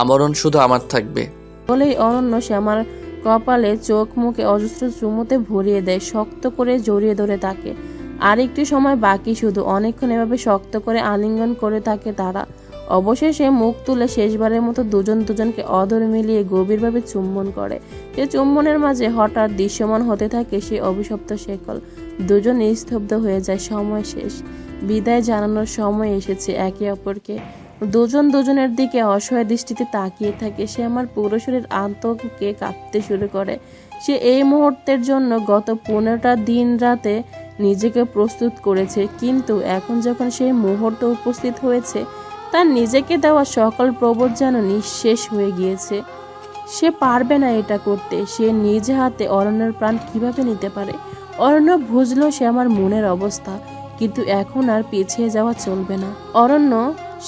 আমরণ শুধু আমার থাকবে। বলেই অরণ্য শ্যামার কপালে চোখ মুখে অজস্র চুমুতে ভরিয়ে দেয়, শক্ত করে জড়িয়ে ধরে তাকে। আর একটু সময় বাকি শুধু, অনেকক্ষণ এভাবে শক্ত করে আলিঙ্গন করে থাকে তারা। অবশেষে মুখ তুলে শেষবারের মতো দুজন দুজনকে অধর মিলিয়ে গভীরভাবে চুম্বন করে। সে চুম্বনের মাঝে হঠাৎ দৃশ্যমান হতে থাকে সে অভিশপ্ত শেকল। দুজন স্তব্ধ হয়ে যায়, সময় শেষ। বিদায় জানানোর সময় এসেছে, একে অপরকে দুজন দুজনের দিকে অসহায় দৃষ্টিতে তাকিয়ে থাকে। সে আমার পুরো শরীর আন্তকে কাঁপতে শুরু করে। সে এই মুহূর্তের জন্য গত পনেরোটা দিন রাতে নিজেকে প্রস্তুত করেছে। কিন্তু এখন যখন সেই মুহূর্ত উপস্থিত হয়েছে, তার নিজেকে দেওয়া সকল প্রবোধ যেন নিঃশেষ হয়ে গিয়েছে। সে পারবে না এটা করতে। সে নিজ হাতে অরণ্যের প্রাণ কীভাবে নিতে পারে? অরণ্য বুঝলো সে আমার মনের অবস্থা, কিন্তু এখন আর পিছিয়ে যাওয়া চলবে না। অরণ্য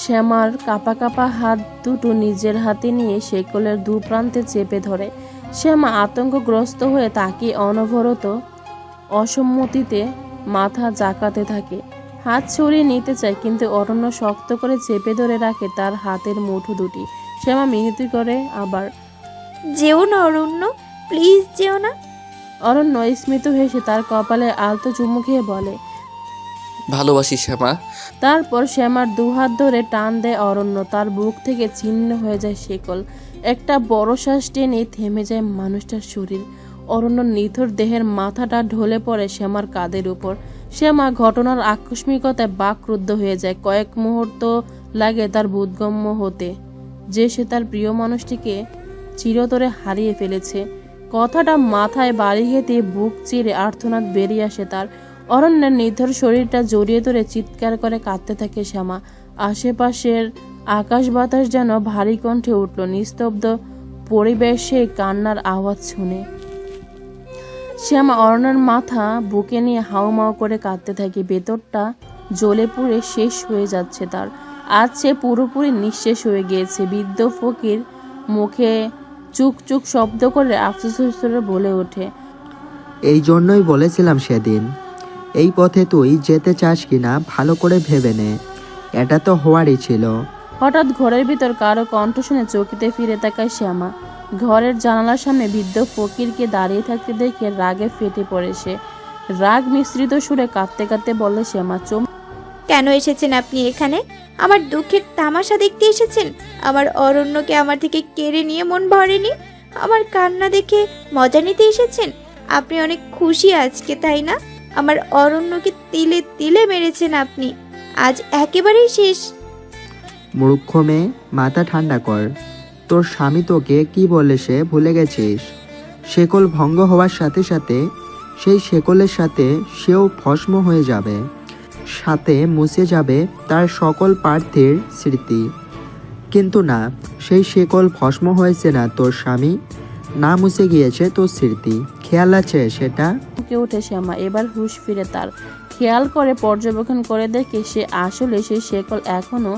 শ্যামার কাপা কাপা হাত দুটো নিজের হাতে নিয়ে শেকলের দু প্রান্তে চেপে ধরে। শ্যামা আতঙ্কগ্রস্ত হয়ে তাকে অনবরত অসম্মতিতে মাথা জাকাতে থাকে। হাত ছড়িয়ে নিতে চায় কিন্তু অরণ্য শক্ত করে চেপে ধরে রাখে তার হাতের মুঠো দুটি। শ্যামা মিনতি করে আবার যেও না অরণ্য প্লিজ যেও না। অরণ্য স্মিত হেসে তার কপালে আলতো চুমু খেয়ে বলে ভালোবাসি শ্যামা। তারপর শ্যামার দুহাত ধরে টান দেয় অরণ্য, তার বুক থেকে ছিন্ন হয়ে যায় শেকল। একটা বড় শ্বাস টেনে থেমে যায় মানুষটার শরীর। অরণ্য নিথর দেহের মাথাটা ঢলে পড়ে শ্যামার কাঁধের উপর। শ্যামা ঘটনার আকস্মিকতায় বাকরুদ্ধ হয়ে যায়। কয়েক মুহূর্ত লাগে তার বোধগম্য হতে, যে সে তার প্রিয় মানুষটিকে চিরতরে হারিয়ে ফেলেছে। কথাটা মাথায় বাড়ি খেতে বুক চিরে আর্থনাদ বেরিয়ে আসে তার। অরণ্যের নিথর শরীরটা জড়িয়ে ধরে চিৎকার করে কাঁদতে থাকে শ্যামা। আশেপাশের আকাশ বাতাস যেন ভারী কণ্ঠে উঠল, নিস্তব্ধ পরিবেশে কান্নার আওয়াজ শুনে। শ্যামা অরণ্যের মাথা বুকে নিয়ে হাউমাউ করে কাঁদতে থাকে, ভেতরটা জ্বলে পুড়ে শেষ হয়ে যাচ্ছে তার। আজ সে পুরোপুরি নিঃশেষ হয়ে গিয়েছে, বৃদ্ধ ফকির মুখে চুক চুক শব্দ করে আফসোস বলে ওঠে। এই জন্যই বলেছিলাম সেদিন এই পথে তুই যেতে চাস কিনা ভালো করে ভেবে নে। এটা তো হওয়ারই ছিল। হঠাৎ ঘরের ভিতর কারও কণ্ঠ শুনে চৌকিতে ফিরে তাকায় শ্যামা। ঘরের জানালার সামনে বৃদ্ধ ফকিরকে দাঁড়িয়ে থাকতে দেখে রাগে ফেটে পড়ে সে। রাগ মিশ্রিত সুরে কাঁদতে কাঁদতে বলে শ্যামা চোম কেন এসেছেন আপনি এখানে? আমার দুঃখের তামাশা দেখতে এসেছেন? আমার অরণ্যকে আমার থেকে কেড়ে নিয়ে মন ভরেনি? আমার কান্না দেখে মজা নিতে এসেছেন? আপনি অনেক খুশি আজকে তাই না? আমার অরণ্যকে তিলে তিলে মেরেছেন আপনি। আজ একেবারেই শেষ। মূর্খ মেয়ে, মাথা ঠান্ডা কর। তোর স্বামী তোকে কি বলে সে ভুলে গেছিস? শেকল ভঙ্গ হওয়ার সাথে সাথে, সেই শেকলের সাথে সেও ভস্ম হয়ে যাবে। সাথে মুছে যাবে তার সকল প্রার্থীর স্মৃতি। কিন্তু না, সেই শেকল ভস্ম হয়েছে না তোর স্বামী? না মুছে গিয়েছে তোর স্মৃতি। খেয়াল আছে সেটা? চমকে ওঠে শ্যামা এবার হুশ ফিরে তার। খেয়াল করে পর্যবেক্ষণ করে দেখে সে আসলে সেই শেকল এখনও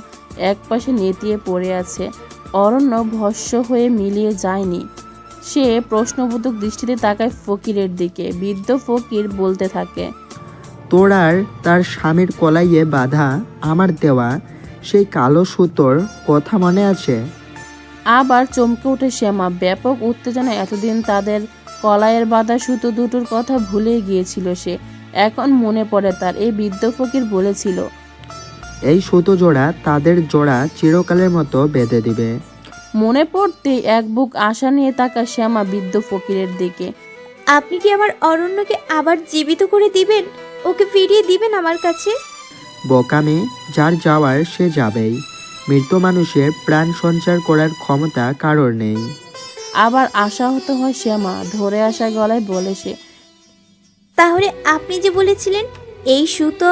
একপাশে নেতিয়ে পড়ে আছে। অরণ্য ভস্য হয়ে মিলিয়ে যায়নি। সে প্রশ্নবোধক দৃষ্টিতে তাকায় ফকিরের দিকে। বৃদ্ধ ফকির বলতে থাকে তোর আর তার স্বামীর কলাইয়ে বাঁধা আমার দেওয়া। সেই কালো সুতোর কথা মনে আছে? আবার চমকে ওঠে শ্যামা। ব্যাপক উত্তেজনা এতদিন তাদের কলাইয়ের বাঁধা সুতো দুটোর কথা ভুলে গিয়েছিল সে। এখন মনে পড়ে তার এই বৃদ্ধ ফকির বলেছিল। এই সুতো জোড়া তাদের জোড়া চিরকালের মতো বেঁধে দিবে। মনে পড়তেই এক বুক আশা নিয়ে তাকা শ্যামা বৃদ্ধ ফকিরের দিকে। আপনি কি আমার অরণ্যকে আবার জীবিত করে দিবেন? ওকে ফিরিয়ে দিবেন আমার কাছে? বোকামে যার যাওয়ার সে যাবেই। মৃত মানুষের প্রাণ সঞ্চার করার ক্ষমতা কারোর নেই। আবার আশাহত হয় শ্যামা ধরে আসা গলায় বলে সে তাহলে আপনি যে বলেছিলেন এই সুতো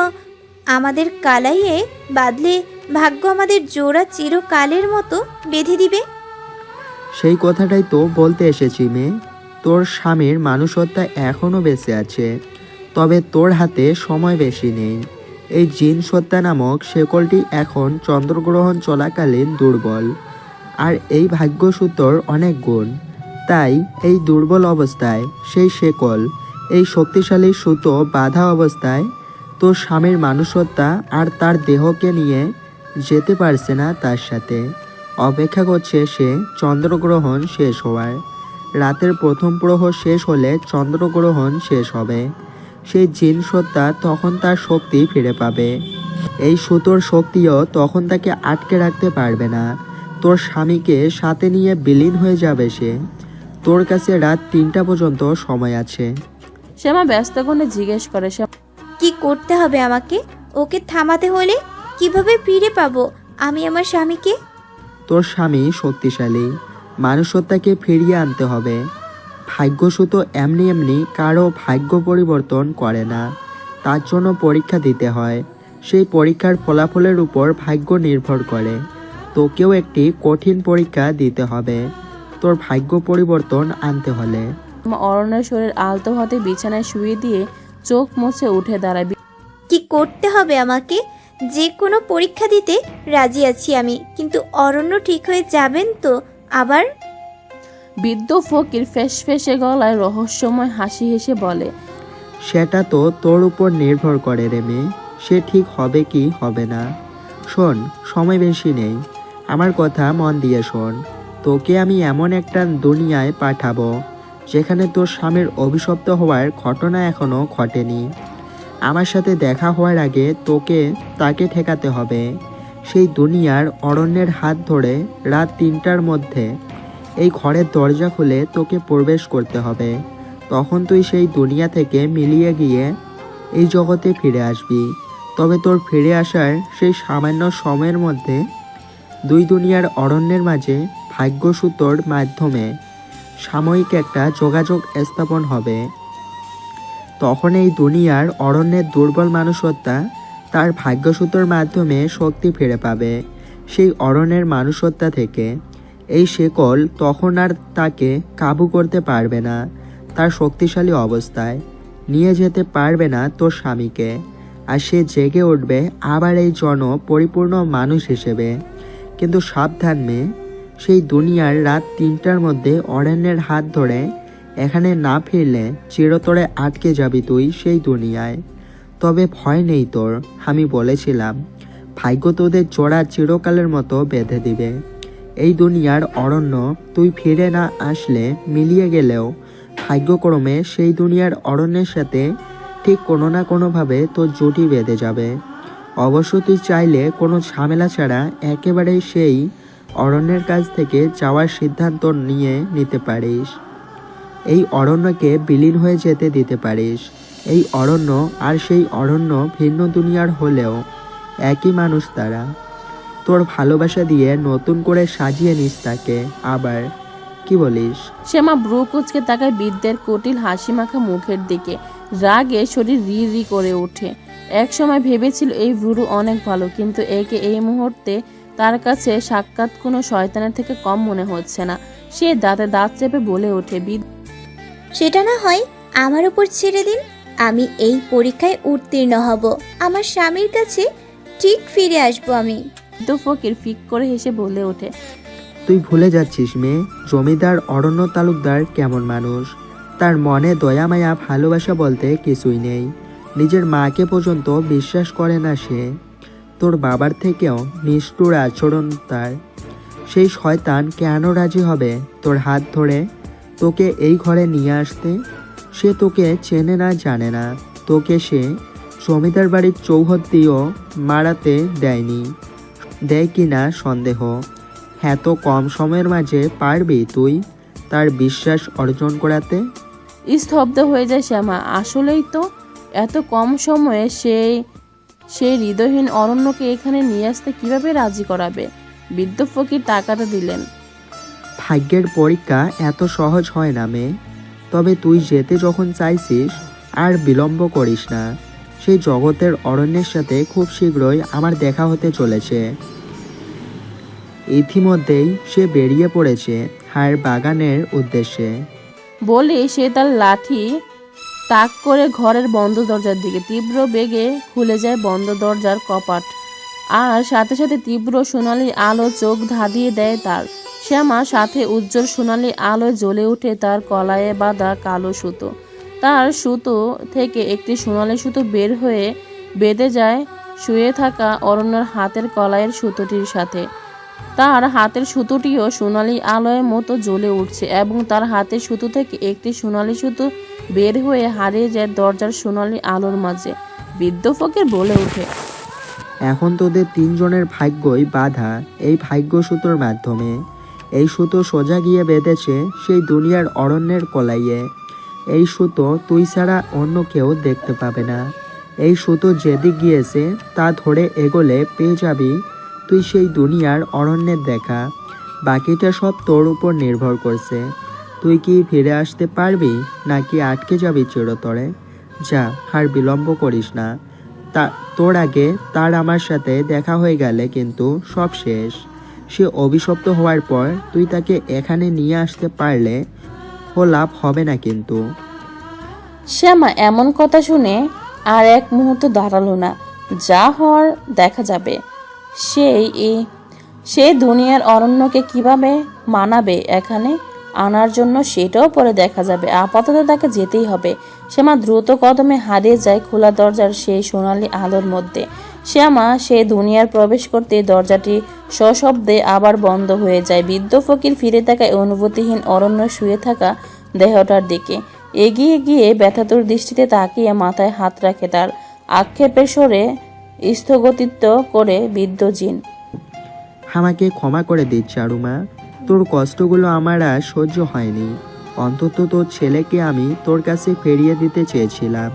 আমাদের কালাইয়ে বাদলে ভাগ্য আমাদের জোড়া চিরকালের মতো বেঁধে দিবে? সেই কথাটাই তো বলতে এসেছি মেয়ে। তোর স্বামীর মানুষত্বা এখনও বেঁচে আছে তবে তোর হাতে সময় বেশি নেই। এই জিন সত্তা নামক শেকলটি এখন চন্দ্রগ্রহণ চলাকালীন দুর্বল। আর এই ভাগ্যসূত্রর অনেক গুণ। তাই এই দুর্বল অবস্থায় সেই শেকল, এই শক্তিশালী সুতো বাধা অবস্থায় তো স্বামীর মানুষত্বা আর তার দেহকে নিয়ে যেতে পারছে না তার সাথে। অপেক্ষা করছে সে চন্দ্রগ্রহণ শেষ হওয়ার। রাতের প্রথম প্রহর শেষ হলে চন্দ্রগ্রহণ শেষ হবে। সেই জিন সত্তা তখন তার শক্তি ফিরে পাবে। এই সুতোর শক্তিও তখন তাকে আটকে রাখতে পারবে না। তোর স্বামীকে সাথে নিয়ে বিলীন হয়ে যাবে সে। তোর কাছে রাত তিনটা পর্যন্ত সময় আছে। শ্যামা ব্যস্ত করে জিজ্ঞেস করে সে কি করতে হবে আমাকে? ওকে থামাতে হলে কীভাবে ফিরে পাবো আমি আমার স্বামীকে? তোর স্বামী শক্তিশালী। মানুষত্বকে ফিরিয়ে আনতে হবে। ভাগ্যসূত এমনি এমনি কারও ভাগ্য পরিবর্তন করে না। তার জন্য পরীক্ষা দিতে হয়। সেই পরীক্ষার ফলাফলের উপর ভাগ্য নির্ভর করে। তোকেও একটি কঠিন পরীক্ষা দিতে হবে। তোর ভাগ্য পরিবর্তন আনতে হলে। শরীর আলতো হাতে বিছানায় শুয়ে দিয়ে চোখ মুছে উঠে দাঁড়ায় কি করতে হবে আমাকে? যে কোনো পরীক্ষা দিতে রাজি আছি আমি। কিন্তু অরণ্য ঠিক হয়ে যাবেন তো? আবার বৃদ্ধ ফকির ফেস ফেসে গলায় রহস্যময় হাসি হেসে বলে, সেটা তো তোর উপর নির্ভর করে রে মেয়ে। সে ঠিক হবে কি হবে না? শোন, সময় বেশি নেই। আমার কথা মন দিয়ে শোন। তোকে আমি এমন একটা দুনিয়ায় পাঠাবো, যেখানে তোর স্বামীর অভিশপ্ত হওয়ার ঘটনা এখনও ঘটেনি। আমার সাথে দেখা হওয়ার আগে তোকে তাকে ঠেকাতে হবে। সেই দুনিয়ার অরণ্যের হাত ধরে রাত তিনটার মধ্যে এই ঘরের দরজা খুলে তোকে প্রবেশ করতে হবে। তখন তুই সেই দুনিয়া থেকে মিলিয়ে গিয়ে এই জগতে ফিরে আসবি। তবে তোর ফিরে আসার সেই সামান্য সময়ের মধ্যে দুই দুনিয়ার অরণ্যের মাঝে ভাগ্যসূত্রর মাধ্যমে সাময়িক একটা যোগাযোগ স্থাপন হবে। তখন এই দুনিয়ার অরণ্যের দুর্বল মানুষত্বা তার ভাগ্যসূত্রর মাধ্যমে শক্তি ফিরে পাবে। সেই অরণ্যের মানুষত্বা থেকে এই শেকল তখন আর তাকে কাবু করতে পারবে না। তার শক্তিশালী অবস্থায়। নিয়ে যেতে পারবে না তোর স্বামীকে। আর সে জেগে উঠবে আবার এই জন পরিপূর্ণ মানুষ হিসেবে। কিন্তু সাবধান মেয়ে, সেই দুনিয়ার রাত তিনটার মধ্যে অরণ্যের হাত ধরে এখানে না ফিরলে চিরতরে আটকে যাবি তুই সেই দুনিয়ায়। তবে ভয় নেই তোর, আমি বলেছিলাম। ভাগ্য তোদের জোড়া চিরকালের মতো বেঁধে দিবে। এই দুনিয়ার অরণ্য তুই ফিরে না আসলে মিলিয়ে গেলেও, ভাগ্যক্রমে সেই দুনিয়ার অরণ্যের সাথে ঠিক কোনো না কোনোভাবে তোর জুটি বেঁধে যাবে। অবশ্য তুই চাইলে কোনো ঝামেলা ছাড়া একেবারেই সেই অরণ্যের কাছ থেকে যাওয়ার সিদ্ধান্ত নিয়ে নিতে পারিস। এই অরণ্যকে বিলীন হয়ে যেতে দিতে পারিস। এই অরণ্য আর সেই অরণ্য ভিন্ন দুনিয়ার হলেও একই মানুষ তারা। তোর ভালোবাসা দিয়ে নতুন করে সাজিয়ে নিস তাকে। আবার কি বলিস? শ্যামা ব্রু কুচকে তাকায় বৃদ্ধের কটিল হাসি মাখা মুখের দিকে। রাগে শরীর রি রি করে ওঠে। এক সময় ভেবেছিল এই ভ্রুরু অনেক ভালো কিন্তু একে এই মুহূর্তে তার কাছে সাক্ষাৎ কোনো শয়তানের থেকে কম মনে হচ্ছে না। সে দাঁতে দাঁত চেপে বলে ওঠে বিদ সেটা না হয় আমার উপর ছেড়ে দিন আমি এই পরীক্ষায় উত্তীর্ণ হব। আমার স্বামীর কাছে ঠিক ফিরে আসব আমি। ফকির ফিক করে হেসে বলে ওঠে, তুই ভুলে যাচ্ছিস মেয়ে, জমিদার অরণ্য তালুকদার কেমন মানুষ? তার মনে দয়া, মায়া, ভালোবাসা বলতে কিছুই নেই। নিজের মাকে পর্যন্ত বিশ্বাস করে না সে। তোর বাবার থেকেও নিষ্ঠুর আচরণ তার। সেই শয়তান কেন রাজি হবে তোর হাত ধরে? তোকে এই ঘরে নিয়ে আসতে? সে তোকে চেনে না, জানে না। তোকে সে জমিদার বাড়ির চৌহদ্দিও মারাতে দেয়নি। দেয় কিনা সন্দেহ। এত কম সময়ের মাঝে পারবি তুই তার বিশ্বাস অর্জন করাতে? স্তব্ধ হয়ে যায় শ্যামা। আসলেই তো এত কম সময়ে সেই সেই হৃদয়হীন অরণ্যকে এখানে নিয়ে আসতে কীভাবে রাজি করাবে? বৃদ্ধ ফকির টাকাটা দিলেন। ভাগ্যের পরীক্ষা এত সহজ হয় না মেয়ে। তবে তুই যেতে যখন চাইছিস আর বিলম্ব করিস না। সেই জগতের অরণ্যের সাথে খুব শীঘ্রই আমার দেখা হতে চলেছে। ইতিমধ্যেই সে বেরিয়ে পড়েছে হায়ের বাগানের উদ্দেশ্যে। বলে সে তার লাঠি তাক করে ঘরের বন্ধ দরজার দিকে তীব্র বেগে খুলে যায় বন্ধ দরজার কপাট। আর সাথে সাথে তীব্র সোনালি আলো চোখ ধাঁধিয়ে দেয় তার। শ্যামা সাথে উজ্জ্বল সোনালি আলোয় জ্বলে ওঠে তার কলায়ে বাঁধা কালো সুতো। তার সুতো থেকে একটি সোনালি সুতো বের হয়ে বেঁধে যায় শুয়ে থাকা অরণ্যর হাতের কলাইয়ের সুতোটির সাথে। তার হাতের সুতোটিও সোনালি আলোয়ের মতো জ্বলে উঠছে এবং তার হাতের সুতো থেকে একটি সোনালি সুতো বের হয়ে হারিয়ে যায় দরজার সোনালি আলোর মাঝে। বৃদ্ধ ফকির বলে ওঠে, এখন তোদের তিনজনের ভাগ্যই বাধা এই ভাগ্য সুতোর মাধ্যমে। এই সুতো সোজা গিয়ে বেঁধেছে সেই দুনিয়ার অরণ্যের কলাইয়ে। এই সুতো তুই ছাড়া অন্য কেউ দেখতে পাবে না। এই সুতো যেদিক গিয়েছে, তা ধরে এগোলে পেয়ে যাবি। তুই সেই দুনিয়ার অরণ্যের দেখা। বাকিটা সব তোর উপর নির্ভর করছে। তুই কি ফিরে আসতে পারবি, নাকি আটকে যাবি চিরতরে? যা, আর বিলম্ব করিস না। তা, তোর আগে তার আমার সাথে দেখা হয়ে গেলে কিন্তু সব শেষ। সে অভিশপ্ত হওয়ার পর তুই তাকে এখানে নিয়ে আসতে পারলে ও লাভ হবে না কিন্তু। শ্যামা, এমন কথা শুনে আর এক মুহূর্ত দাঁড়াল না। যা হওয়ার দেখা যাবে। সেই এই সে দুনিয়ার অরণ্যকে কীভাবে মানাবে এখানে? আনার জন্য সেটাও পরে দেখা যাবে। আপাতত তাকে যেতেই হবে। শ্যামা দ্রুত কদমে হারিয়ে যায় খোলা দরজার সেই সোনালি আলোর মধ্যে। শ্যামা, সে দুনিয়ার প্রবেশ করতে দরজাটি সশব্দে আবার বন্ধ হয়ে যায়। বৃদ্ধ ফকির ফিরে তাকায় অনুভূতিহীন অরণ্য শুয়ে থাকা দেহটার দিকে। এগিয়ে গিয়ে ব্যথাতুর দৃষ্টিতে তাকিয়ে মাথায় হাত রাখে তার। আক্ষেপে সরে স্থগতিত্ব করে বৃদ্ধ জিন, আমাকে ক্ষমা করে দিস চারুমা তোর কষ্টগুলো আমার আর সহ্য হয়নি। অন্তত তোর ছেলেকে আমি তোর কাছে ফিরিয়ে দিতে চেয়েছিলাম।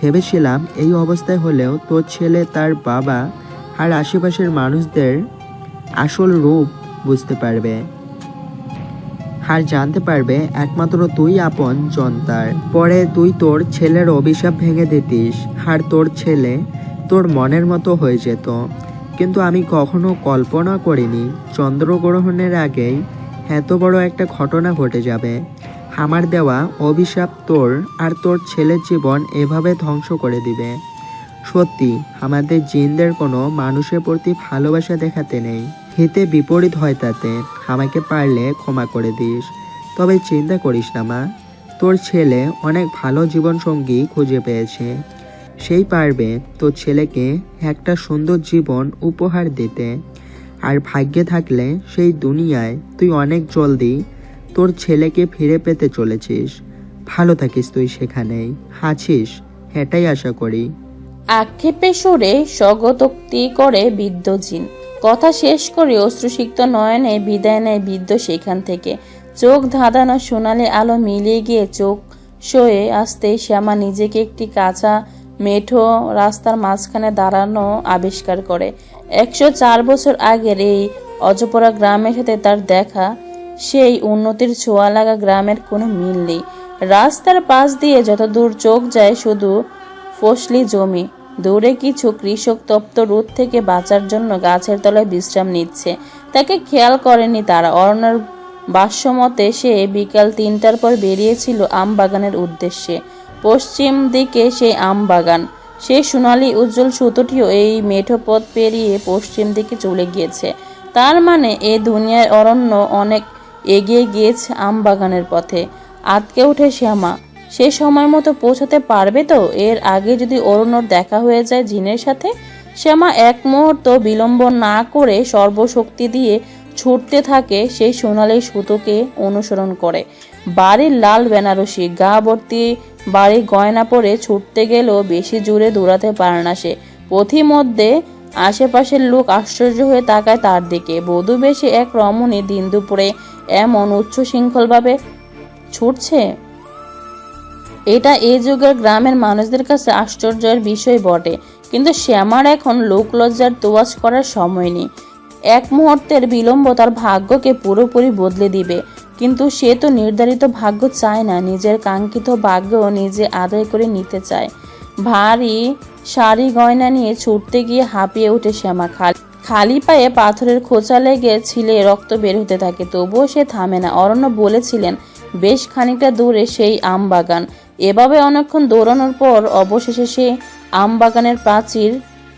ভেবেছিলাম এই অবস্থায় হলেও তোর ছেলে, তার বাবা আর আশেপাশের মানুষদের আসল রূপ বুঝতে পারবে আর জানতে পারবে একমাত্র তুই আপন জনতার পরে তুই তোর ছেলের অভিশাপ ভেঙে দিতিস আর তোর ছেলে তোর মনের মতো হয়ে যেত। কিন্তু আমি কখনো কল্পনা করিনি চন্দ্রগ্রহণের আগেই এত বড় একটা ঘটনা ঘটে যাবে। আমার দেওয়া অভিশাপ তোর আর তোর ছেলের জীবন এভাবে ধ্বংস করে দিবে। সত্যি, আমাদের জিনদের কোনো মানুষের প্রতি ভালোবাসা দেখাতে নেই। হিতে বিপরীত হয় তাতে। আমাকে পারলে ক্ষমা করে দিস। তবে চিন্তা করিস না, মা। তোর ছেলে অনেক ভালো জীবনসঙ্গী খুঁজে পেয়েছে। সেই পারবে তোর ছেলেকে একটা সুন্দর জীবন উপহার দিতে। আর ভাগ্যে থাকলে সেই দুনিয়ায় তুই অনেক জলদি তোর ছেলেকে ফিরে পেতে চলেছিস। ভালো থাকিস তুই সেখানেই। আছিস এটাই আশা করি। আক্ষেপে সরে স্বগতোক্তি করে বৃদ্ধ জিন কথা শেষ করে অশ্রুসিক্ত নয়নে বিদায় নেয় বৃদ্ধ সেখান থেকে। চোখ ধাঁধানো সোনালি আলো মিলিয়ে গিয়ে চোখ সয়ে আসতে শ্যামা নিজেকে একটি কাঁচা মেঠো রাস্তার মাঝখানে দাঁড়ানো আবিষ্কার করে। একশো চার বছর আগের এই অজপরা গ্রামের সাথে তার দেখা, সেই উন্নতির ছোঁয়া লাগা গ্রামের কোনো মিল নেই। রাস্তার পাশ দিয়ে যত দূর চোখ যায় শুধু ফসলি জমি। দূরে কিছু কৃষক তপ্ত রোদ থেকে বাঁচার জন্য গাছের তলায় বিশ্রাম নিচ্ছে। তাকে খেয়াল করেনি তারা। অরণ্যের বাস্যমতে সে বিকাল তিনটার পর বেরিয়েছিল আম বাগানের উদ্দেশ্যে। পশ্চিম দিকে সেই আম বাগান। সেই সোনালি উজ্জ্বল সুতোটিও এই মেঠো পথ পেরিয়ে পশ্চিম দিকে চলে গিয়েছে। তার মানে এ দুনিয়ার অরণ্য অনেক এগিয়ে গিয়েছে আম বাগানের পথে। আটকে ওঠে শ্যামা। সে সময় মতো পৌঁছাতে পারবে তো? এর আগে যদি অরণ্যর দেখা হয়ে যায় জিনের সাথে? শ্যামা এক মুহূর্ত বিলম্ব না করে সর্বশক্তি দিয়ে ছুটতে থাকে সেই সোনালি সুতোকে অনুসরণ করে। বাড়ির লাল বেনারসি, গা ভর্তি বাড়ি গয়না পরে ছুটতে গেলেও বেশি জোরে দৌড়াতে পারে না সে। পথিমধ্যে আশেপাশের লোক আশ্চর্য হয়ে তাকায় তার দিকে। বধূ বেশি এক রমণী দিন দুপুরে এমন উচ্চ শৃঙ্খলভাবে ছুটছে? এটা এই যুগের গ্রামের মানুষদের কাছে আশ্চর্যের বিষয় বটে। কিন্তু শ্যামার এখন লোকলজ্জার তোয়াজ করার সময় নেই। এক মুহূর্তের বিলম্ব তার ভাগ্যকে পুরোপুরি বদলে দিবে। কিন্তু সে তো নির্ধারিত ভাগ্য চায় না, নিজের কাঙ্ক্ষিত ভাগ্য নিজে আদায় করে নিতে চায়। ভারী শাড়ি গয়না নিয়ে ছুটতে গিয়ে হাঁপিয়ে ওঠে শ্যামা খালি খালি পায়ে পাথরের খোঁচা লেগে ছিলে রক্ত বের হতে থাকে। তবুও সে থামে না। অরণ্য বলেছিলেন, বেশ খানিকটা দূরে সেই আম বাগান। এভাবে অনেকক্ষণ দৌড়ানোর পর অবশেষে সে আম বাগানের প্রাচীর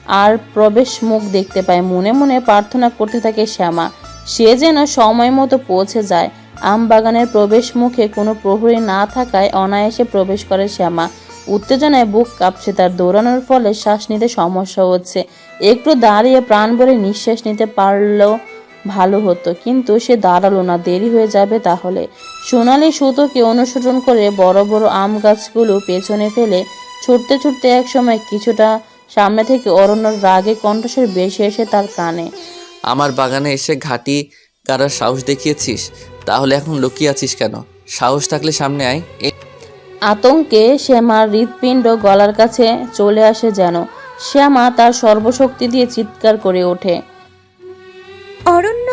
আর প্রবেশ মুখ দেখতে পায়। মনে মনে প্রার্থনা করতে থাকে শ্যামা। সে যেন সময় মতো পৌঁছে যায়। আম বাগানের প্রবেশ মুখে কোনো প্রহরী না থাকায় অনায়াসে প্রবেশ করে শ্যামা। উত্তেজনায় বুক কাঁপছে তার দৌড়ানোর ফলে শ্বাস নিতে সমস্যা হচ্ছে। একটু দাঁড়িয়ে প্রাণ ভরে নিঃশ্বাস নিতে পারলেও ভালো হতো, কিন্তু সে দাঁড়াল না, দেরি হয়ে যাবে তাহলে। সোনালি সুতোকে অনুসরণ করে বড় বড় আম গাছগুলো পেছনে ফেলে ছুটতে ছুটতে এক সময় কিছুটা সামনে থেকে অরণ্যর রাগে কণ্ঠস্বর বেশি এসে তার কানে, আমার বাগানে এসে ঘাটি কারার সাহস দেখিয়েছিস? তাহলে এখন লুকিয়ে আছিস কেন? সাহস থাকলে সামনে আয়। আতঙ্কে শ্যামার হৃৎপিণ্ড গলার কাছে চলে আসে যেন। শ্যামা তার সর্বশক্তি দিয়ে চিৎকার করে ওঠে। অরণ্য